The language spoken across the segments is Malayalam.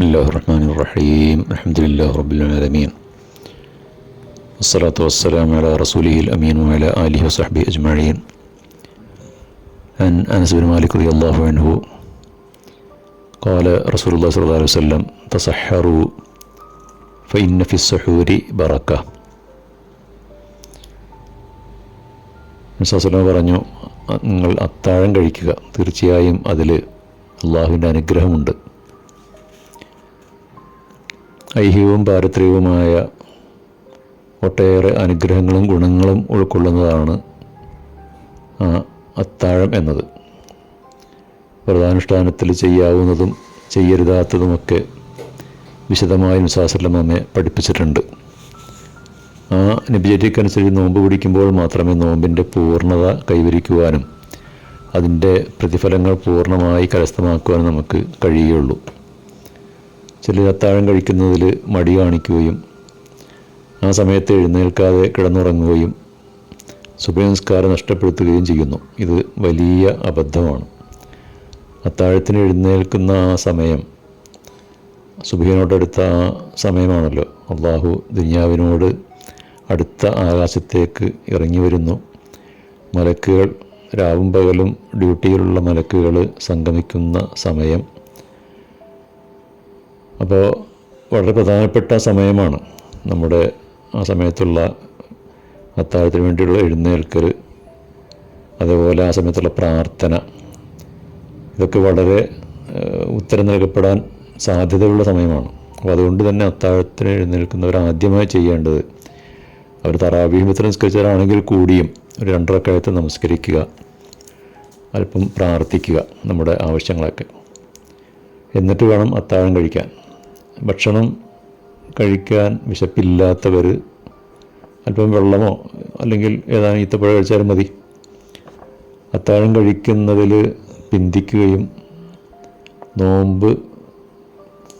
بسم الله الرحمن الرحيم الحمد لله رب العالمين والصلاة والسلام على رسوله الأمين وعلى آله وصحبه أجمعين عن أنس بن مالك رضي الله عنه قال رسول الله صلى الله عليه وسلم تصحروا فإن في السحور بركة മിസ്സാസ്ലം പറഞ്ഞു നിങ്ങൾ അത്താഴം കഴിക്കുക തീർച്ചയായും അതിൽ അള്ളാഹുവിൻ്റെ അനുഗ്രഹമുണ്ട് ഐഹികവും പാരത്രികവുമായ ഒട്ടേറെ അനുഗ്രഹങ്ങളും ഗുണങ്ങളും ഉൾക്കൊള്ളുന്നതാണ് അത്താഴം എന്നത്. വ്രതാനുഷ്ഠാനത്തിൽ ചെയ്യാവുന്നതും ചെയ്യരുതാത്തതുമൊക്കെ വിശദമായി മുസാസല്ലം നമ്മെ പഠിപ്പിച്ചിട്ടുണ്ട്. ആ നിബിജറ്റിക്കനുസരിച്ച് നോമ്പ് പിടിക്കുമ്പോൾ മാത്രമേ നോമ്പിന്റെ പൂർണത കൈവരിക്കുവാനും അതിന്റെ പ്രതിഫലങ്ങൾ പൂർണമായി കരസ്ഥമാക്കുവാനും നമുക്ക് കഴിയുകയുള്ളൂ. ചിലർ അത്താഴം കഴിക്കുന്നതിൽ മടി കാണിക്കുകയും ആ സമയത്ത് എഴുന്നേൽക്കാതെ കിടന്നുറങ്ങുകയും സുബനസ്കാരം നഷ്ടപ്പെടുത്തുകയും ചെയ്യുന്നു. ഇത് വലിയ അബദ്ധമാണ്. അത്താഴത്തിന് എഴുന്നേൽക്കുന്ന ആ സമയം സുബിയനോടടുത്ത ആ സമയമാണല്ലോ. അള്ളാഹു ദുനിയാവിനോട് അടുത്ത ആകാശത്തേക്ക് ഇറങ്ങി വരുന്നു മലക്കുകൾ രാവും പകലും ഡ്യൂട്ടിയിലുള്ള മലക്കുകൾ സംഗമിക്കുന്ന സമയം അപ്പോൾ വളരെ പ്രധാനപ്പെട്ട സമയമാണ് നമ്മുടെ ആ സമയത്തുള്ള അത്താഴത്തിന് വേണ്ടിയുള്ള എഴുന്നേൽക്കൽ അതേപോലെ ആ സമയത്തുള്ള പ്രാർത്ഥന. ഇതൊക്കെ വളരെ ഉത്തരം നൽകപ്പെടാൻ സാധ്യതയുള്ള സമയമാണ്. അപ്പോൾ അതുകൊണ്ട് തന്നെ അത്താഴത്തിന് എഴുന്നേൽക്കുന്നവർ ആദ്യമായി ചെയ്യേണ്ടത് അവർ തറാവീഹി മിത്ര നിസ്കരിച്ചവരാണെങ്കിൽ കൂടിയും ഒരു രണ്ടരക്കാലത്ത് നമസ്കരിക്കുക അല്പം പ്രാർത്ഥിക്കുക നമ്മുടെ ആവശ്യങ്ങളൊക്കെ. എന്നിട്ട് വേണം അത്താഴം കഴിക്കാൻ. ഭക്ഷണം കഴിക്കാൻ വിശപ്പില്ലാത്തവർ അല്പം വെള്ളമോ അല്ലെങ്കിൽ ഏതാണ് ഈത്തപ്പഴ കഴിച്ചാലും മതി. അത്താഴം കഴിക്കുന്നതിൽ പിന്തിക്കുകയും നോമ്പ്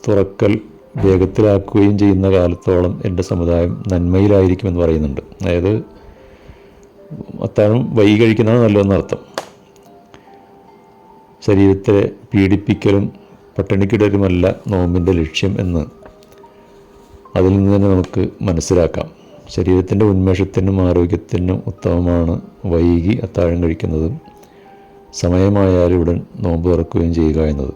തുറക്കൽ വേഗത്തിലാക്കുകയും ചെയ്യുന്ന കാലത്തോളം എന്റെ സമുദായം നന്മയിലായിരിക്കുമെന്ന് പറയുന്നുണ്ട്. അതായത് അത്താഴം വൈകി കഴിക്കുന്നതാണ് നല്ലതെന്നർത്ഥം. ശരീരത്തെ പീഡിപ്പിക്കലും പട്ടിണിക്കിടലുമല്ല നോമ്പിന്റെ ലക്ഷ്യം എന്ന് അതിൽ നിന്ന് തന്നെ നമുക്ക് മനസ്സിലാക്കാം. ശരീരത്തിന്റെ ഉന്മേഷത്തിനും ആരോഗ്യത്തിനും ഉത്തമമാണ് വൈകി അത്താഴം കഴിക്കുന്നതും സമയമായാലും ഉടൻ നോമ്പ് തുറക്കുകയും ചെയ്യുക എന്നത്.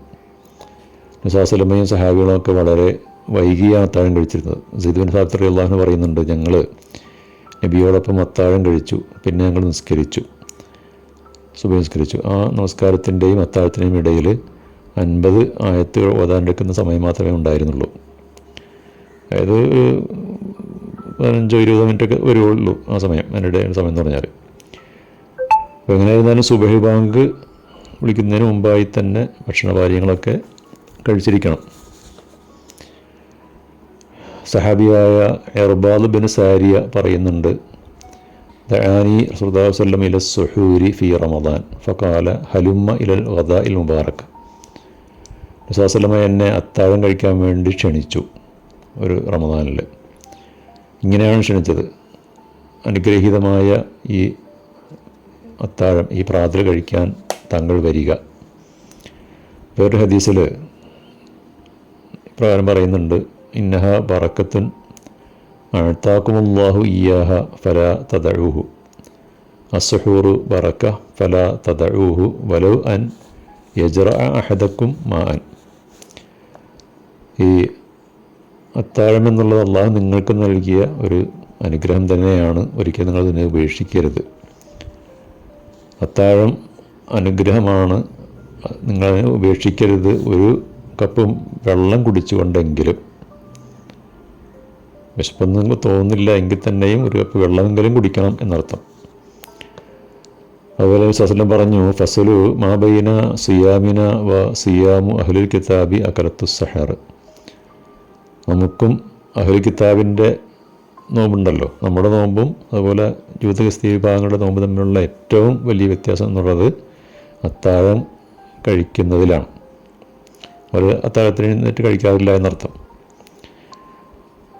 നിസാസലമയും സഹാബികളൊക്കെ വളരെ വൈകിയാണ് അത്താഴം കഴിച്ചിരുന്നത്. സിദുബിൻ ഫാത്തറി അള്ളാഹു പറയുന്നുണ്ട് ഞങ്ങൾ നബിയോടൊപ്പം അത്താഴം കഴിച്ചു പിന്നെ ഞങ്ങൾ നിസ്കരിച്ചു. സുബ നിസ്കരിച്ചു. ആ നമസ്കാരത്തിന്റെയും അത്താഴത്തിന്റെയും ഇടയിൽ അൻപത് ആയത്തുകൾ ഓതാനെടുക്കുന്ന സമയം മാത്രമേ ഉണ്ടായിരുന്നുള്ളൂ. അതായത് പതിനഞ്ചോ ഇരുപതോ മിനിറ്റൊക്കെ വരുള്ളൂ ആ സമയം എന്റെ സമയം എന്ന് പറഞ്ഞാൽ അപ്പോൾ എങ്ങനെയായിരുന്നാലും സുബഹി ബാങ്ക് വിളിക്കുന്നതിന് മുമ്പായി തന്നെ ഭക്ഷണപാര്യങ്ങളൊക്കെ കഴിച്ചിരിക്കണം. സഹാബിയായ എർബാദ് ബിൻ സാരിയ പറയുന്നുണ്ട് ദാനി സ്വല്ലല്ലാഹു ഇല സുഹൂരി ഫി റമദാൻ ഫക്കാല ഹലുമ്മ ഇലൽ ഗദാഇൽ മുബാറക്. റസൂലുള്ളാഹി എന്നെ അത്താഴം കഴിക്കാൻ വേണ്ടി ക്ഷണിച്ചു ഒരു റമദാനിൽ ഇങ്ങനെയാണ് ക്ഷണിച്ചത്. അനുഗ്രഹീതമായ ഈ അത്താഴം ഈ പ്രാതൽ കഴിക്കാൻ താങ്കൾ വരിക. വേറൊരു ഹദീസിൽ ഇപ്രകാരം പറയുന്നുണ്ട് ഇന്നഹ ബറക്കത്തുൻ അഴ്ത്താക്കുമുല്ലാഹു ഇയാഹ ഫല തദഴൂഹു അസഹൂറു ബറക്ക ഫല തദഴൂഹു വലൗ അൻ യജറ അഹദക്കും മാ അൻ ഈ അത്താഴം എന്നുള്ളത് അള്ളാഹു നിങ്ങൾക്ക് നൽകിയ ഒരു അനുഗ്രഹം തന്നെയാണ്. ഒരിക്കലും നിങ്ങൾ ഇതിനെ ഉപേക്ഷിക്കരുത്. അത്താഴം അനുഗ്രഹമാണ്. നിങ്ങൾ അതിനെ ഉപേക്ഷിക്കരുത്. ഒരു കപ്പ് വെള്ളം കുടിച്ചുകൊണ്ടെങ്കിലും വിശപ്പൊന്നും നിങ്ങൾക്ക് തോന്നുന്നില്ല എങ്കിൽ തന്നെയും ഒരു കപ്പ് വെള്ളമെങ്കിലും കുടിക്കണം എന്നർത്ഥം. അതുപോലെ സസലം പറഞ്ഞു ഫസലു മാബൈന സിയാമിന വ സിയാമു അഹ്ലുൽ കിതാബി അക്കലത്തു സഹർ. നമുക്കും അഹലി കിതാബിന്റെ നോമ്പുണ്ടല്ലോ. നമ്മുടെ നോമ്പും അതുപോലെ യൂത്ത് ക്രിസ്തീയ വിഭാഗങ്ങളുടെ നോമ്പ് തമ്മിലുള്ള ഏറ്റവും വലിയ വ്യത്യാസം എന്നുള്ളത് അത്താഴം കഴിക്കുന്നതിലാണ്. അവർ അത്താഴത്തിന് എഴുന്നേറ്റ് കഴിക്കാറില്ല എന്നർത്ഥം.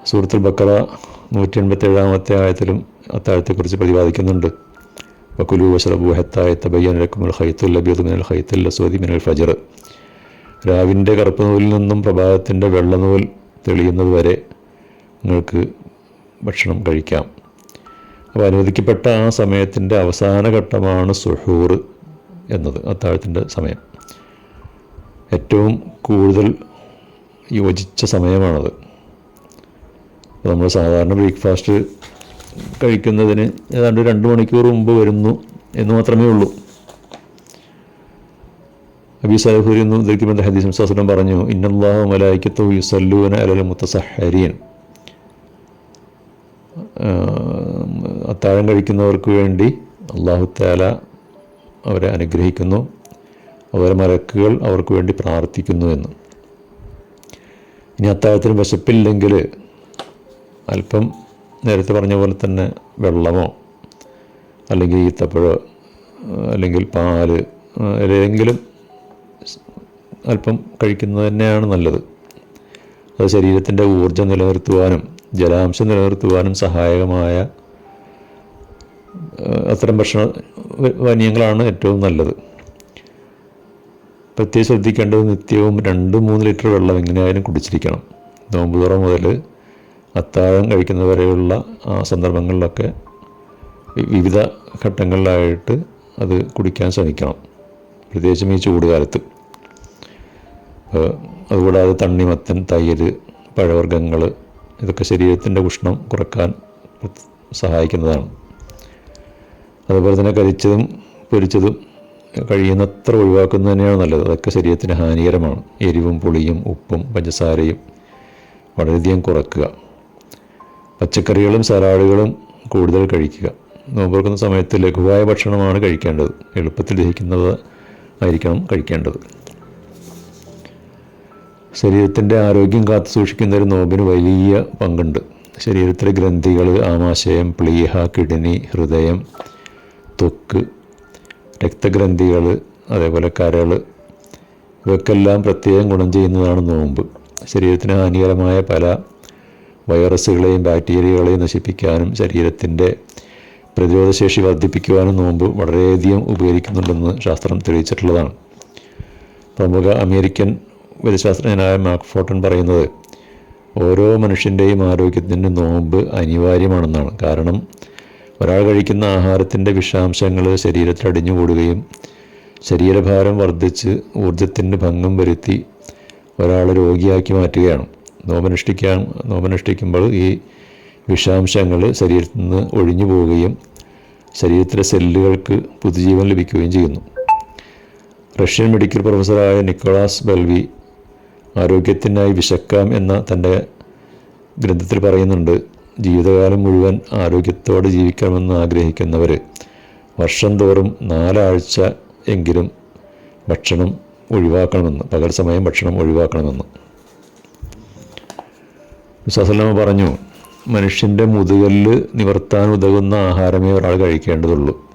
സൂറത്തുൽ ബക്കറ നൂറ്റി എൺപത്തി ഏഴാമത്തെ ആയത്തിലും അത്താഴത്തെക്കുറിച്ച് പ്രതിപാദിക്കുന്നുണ്ട്. വക്കുലു വഷറബു ഹത്തായ തബയ്യൻ ലക്കുമുൽ ഖൈത്തുൽ ലബിയദ് മിനൽ ഖൈത്തുൽ അസ്വദി മിനൽ ഫജർ. രാവിന്റെ കറുപ്പ് നൂലിൽ നിന്നും പ്രഭാതത്തിന്റെ വെള്ളനൂൽ തെളിയുന്നത് വരെ നിങ്ങൾക്ക് ഭക്ഷണം കഴിക്കാം. അപ്പോൾ അനുവദിക്കപ്പെട്ട ആ സമയത്തിന്റെ അവസാന ഘട്ടമാണ് സുഹൂർ എന്നത് അത്താഴത്തിന്റെ സമയം. ഏറ്റവും കൂടുതൽ യോജിച്ച സമയമാണത്. നമ്മൾ സാധാരണ ബ്രേക്ക്ഫാസ്റ്റ് കഴിക്കുന്നതിന് ഏതാണ്ട് രണ്ട് മണിക്കൂർ മുമ്പ് വരുന്നു എന്ന് മാത്രമേ ഉള്ളൂ. അബി സാഹിബ് എന്ന് ഉദ്ധരിക്കുമ്പോൾ ഹദീസ് പറഞ്ഞു ഇന്നല്ലാഹു മലായിക്കത്തു യുസല്ലൂന അലൽ മുത്തസഹരീൻ അത്താഴം കഴിക്കുന്നവർക്ക് വേണ്ടി അള്ളാഹു താല അവരെ അനുഗ്രഹിക്കുന്നു. അവരെ മലക്കുകൾ അവർക്ക് വേണ്ടി പ്രാർത്ഥിക്കുന്നു എന്ന്. ഇനി അത്താഴത്തിന് വിശപ്പില്ലെങ്കിൽ അല്പം നേരത്തെ പറഞ്ഞ പോലെ തന്നെ വെള്ളമോ അല്ലെങ്കിൽ ഈത്തപ്പഴോ അല്ലെങ്കിൽ പാൽ ഏതെങ്കിലും അല്പം കഴിക്കുന്നത് തന്നെയാണ് നല്ലത്. അത് ശരീരത്തിന്റെ ഊർജം നിലനിർത്തുവാനും ജലാംശം നിലനിർത്തുവാനും സഹായകമായ അത്തരം ഭക്ഷണ പാനീയങ്ങളാണ് ഏറ്റവും നല്ലത്. പ്രത്യേകം ശ്രദ്ധിക്കേണ്ടത് നിത്യവും രണ്ട് മൂന്ന് ലിറ്റർ വെള്ളം എങ്ങനെയായാലും കുടിച്ചിരിക്കണം. നോമ്പ് തുറ മുതൽ അത്താഴം കഴിക്കുന്നവരെയുള്ള ആ സന്ദർഭങ്ങളിലൊക്കെ വിവിധ ഘട്ടങ്ങളിലായിട്ട് അത് കുടിക്കാൻ ശ്രമിക്കണം. പ്രത്യേകിച്ചും ഈ ചൂട് കാലത്ത് അതുകൂടാതെ തണ്ണിമത്തൻ തൈര് പഴവർഗങ്ങൾ ഇതൊക്കെ ശരീരത്തിന്റെ ഉഷ്ണം കുറയ്ക്കാൻ സഹായിക്കുന്നതാണ്. അതുപോലെ തന്നെ കരിച്ചതും പൊരിച്ചതും കഴിയുന്നത്ര ഒഴിവാക്കുന്നത് തന്നെയാണ് നല്ലത്. അതൊക്കെ ശരീരത്തിന് ഹാനികരമാണ്. എരിവും പുളിയും ഉപ്പും പഞ്ചസാരയും വളരെയധികം കുറക്കുക. പച്ചക്കറികളും സലാഡുകളും കൂടുതൽ കഴിക്കുക. നോമ്പുറക്കുന്ന സമയത്ത് ലഘുവായ ഭക്ഷണമാണ് കഴിക്കേണ്ടത്. എളുപ്പത്തിൽ ദഹിക്കുന്നത് ആയിരിക്കണം കഴിക്കേണ്ടത്. ശരീരത്തിന്റെ ആരോഗ്യം കാത്തു സൂക്ഷിക്കുന്ന ഒരു നോമ്പിന് വലിയ പങ്കുണ്ട്. ശരീരത്തിലെ ഗ്രന്ഥികൾ ആമാശയം പ്ലീഹ കിഡ്നി ഹൃദയം തൊക്ക് രക്തഗ്രന്ഥികൾ അതേപോലെ കരൾ ഇവക്കെല്ലാം പ്രത്യേകം ഗുണം ചെയ്യുന്നതാണ് നോമ്പ്. ശരീരത്തിന് ഹാനികരമായ പല വൈറസുകളെയും ബാക്ടീരിയകളെയും നശിപ്പിക്കാനും ശരീരത്തിന്റെ പ്രതിരോധശേഷി വർദ്ധിപ്പിക്കുവാനും നോമ്പ് വളരെയധികം ഉപകരിക്കുന്നുണ്ടെന്ന് ശാസ്ത്രം തെളിയിച്ചിട്ടുള്ളതാണ്. പ്രമുഖ അമേരിക്കൻ വൈദ്യശാസ്ത്രജ്ഞനായ മാർക്ക് ഫോട്ടൺ പറയുന്നത് ഓരോ മനുഷ്യന്റെയും ആരോഗ്യത്തിന് നോമ്പ് അനിവാര്യമാണെന്നാണ്. കാരണം ഒരാൾ കഴിക്കുന്ന ആഹാരത്തിന്റെ വിഷാംശങ്ങൾ ശരീരത്തിൽ അടിഞ്ഞുകൂടുകയും ശരീരഭാരം വർദ്ധിച്ച് ഊർജത്തിന് ഭംഗം വരുത്തി ഒരാളെ രോഗിയാക്കി മാറ്റുകയാണ്. നോമനുഷ്ഠിക്കാൻ നോമനുഷ്ഠിക്കുമ്പോൾ ഈ വിഷാംശങ്ങൾ ശരീരത്തിൽ നിന്ന് ഒഴിഞ്ഞു പോവുകയും ശരീരത്തിലെ സെല്ലുകൾക്ക് പുതുജീവൻ ലഭിക്കുകയും ചെയ്യുന്നു. റഷ്യൻ മെഡിക്കൽ പ്രൊഫസറായ നിക്കോളാസ് ബെൽവി ആരോഗ്യത്തിനായി വിശക്കാം എന്ന തന്റെ ഗ്രന്ഥത്തിൽ പറയുന്നുണ്ട്. ജീവിതകാലം മുഴുവൻ ആരോഗ്യത്തോടെ ജീവിക്കണമെന്ന് ആഗ്രഹിക്കുന്നവർ വർഷം തോറും നാലാഴ്ച എങ്കിലും ഭക്ഷണം ഒഴിവാക്കണമെന്ന് പകൽ സമയം ഭക്ഷണം ഒഴിവാക്കണമെന്ന്. വിശ്വാസല്ലാമ പറഞ്ഞു മനുഷ്യന്റെ മുതുകല്ല് നിവർത്താൻ ഉതകുന്ന ആഹാരമേ ഒരാൾ കഴിക്കേണ്ടതുള്ളൂ.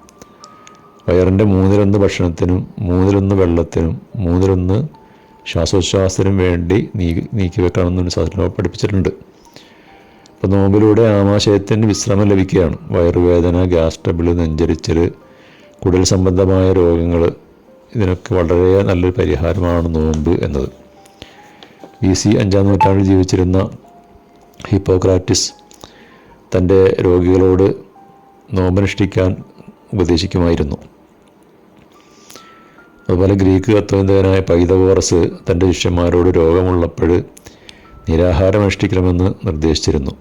വയറിന്റെ മൂന്നിലൊന്ന് ഭക്ഷണത്തിനും മൂന്നിലൊന്ന് വെള്ളത്തിനും മൂന്നിലൊന്ന് ശ്വാസോച്ഛ്വാസത്തിനും വേണ്ടി നീക്കി നീക്കി വെക്കണമെന്ന് സാധനം പഠിപ്പിച്ചിട്ടുണ്ട്. അപ്പോൾ നോമ്പിലൂടെ ആമാശയത്തിന് വിശ്രമം ലഭിക്കുകയാണ്. വയറുവേദന ഗ്യാസ് ട്രബിൾ നെഞ്ചരിച്ചൽ കുടൽ സംബന്ധമായ രോഗങ്ങൾ ഇതിനൊക്കെ വളരെ നല്ലൊരു പരിഹാരമാണ് നോമ്പ് എന്നത്. ബി സി അഞ്ചാം നൂറ്റാണ്ടിൽ ജീവിച്ചിരുന്ന ഹിപ്പോക്രാറ്റിസ് തന്റെ രോഗികളോട് നോമ്പനുഷ്ഠിക്കാൻ ഉപദേശിക്കുമായിരുന്നു. അതുപോലെ ഗ്രീക്ക് തത്വചിന്തകനായ പൈതകോറസ് തന്റെ ശിഷ്യന്മാരോട് രോഗമുള്ളപ്പോൾ നിരാഹാരം അനുഷ്ഠിക്കണമെന്ന് നിർദ്ദേശിച്ചിരുന്നു.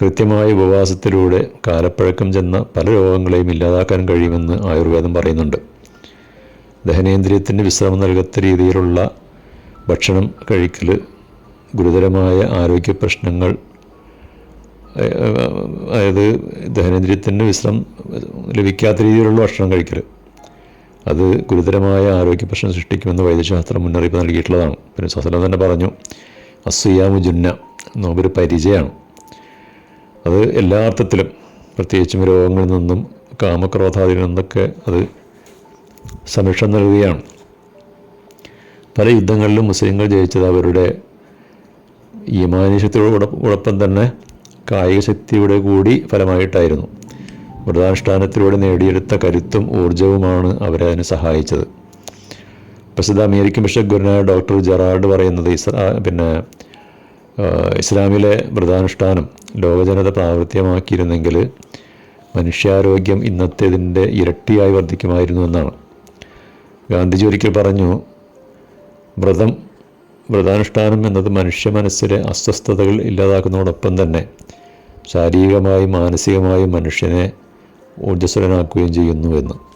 കൃത്യമായ ഉപവാസത്തിലൂടെ കാലപ്പഴക്കം ചെന്ന പല രോഗങ്ങളെയും ഇല്ലാതാക്കാൻ കഴിയുമെന്ന് ആയുർവേദം പറയുന്നുണ്ട്. ദഹനേന്ദ്രിയത്തിന് വിശ്രമം നൽകത്ത രീതിയിലുള്ള ഭക്ഷണം കഴിക്കൽ ഗുരുതരമായ ആരോഗ്യ പ്രശ്നങ്ങൾ അതായത് ദഹനേന്ദ്രിയത്തിന് വിശ്രമം ലഭിക്കാത്ത രീതിയിലുള്ള ഭക്ഷണം കഴിക്കൽ അത് ഗുരുതരമായ ആരോഗ്യ പ്രശ്നം സൃഷ്ടിക്കുമെന്ന് വൈദ്യശാസ്ത്രം മുന്നറിയിപ്പ് നൽകിയിട്ടുള്ളതാണ്. പിന്നെ സസലം തന്നെ പറഞ്ഞു അസുയാമു ജുന്ന നോമ്പൊരു പരിചയമാണ്. അത് എല്ലാ അർത്ഥത്തിലും പ്രത്യേകിച്ചും രോഗങ്ങളിൽ നിന്നും കാമക്രോധാദിൽ നിന്നൊക്കെ അത് സംരക്ഷണം നൽകുകയാണ്. പല യുദ്ധങ്ങളിലും മുസ്ലിങ്ങൾ ജയിച്ചത് അവരുടെ ഈമാനുഷ്യത്തോടൊപ്പം തന്നെ കായിക ശക്തിയുടെ കൂടി ഫലമായിട്ടായിരുന്നു. വ്രതാനുഷ്ഠാനത്തിലൂടെ നേടിയെടുത്ത കരുത്തും ഊർജവുമാണ് അവരെ അതിന് സഹായിച്ചത്. പ്രസിദ്ധ അമേരിക്കൻ ബിഷപ്പ് ഗുരുനായ ഡോക്ടർ ജെറാർഡ് പറയുന്നത് ഇസ്രാ പിന്നെ ഇസ്ലാമിലെ വ്രതാനുഷ്ഠാനം ലോകജനത പ്രാവർത്തികമാക്കിയിരുന്നെങ്കിൽ മനുഷ്യാരോഗ്യം ഇന്നത്തേതിന്റെ ഇരട്ടിയായി വർദ്ധിക്കുമായിരുന്നു എന്നാണ്. ഗാന്ധിജി ഒരിക്കൽ പറഞ്ഞു വ്രതം വ്രതാനുഷ്ഠാനം എന്നത് മനുഷ്യ മനസ്സിലെ അസ്വസ്ഥതകൾ ഇല്ലാതാക്കുന്നതോടൊപ്പം തന്നെ ശാരീരികമായും മാനസികമായും മനുഷ്യനെ ഊർജസ്വലനാക്കുകയും ചെയ്യുന്നു എന്ന്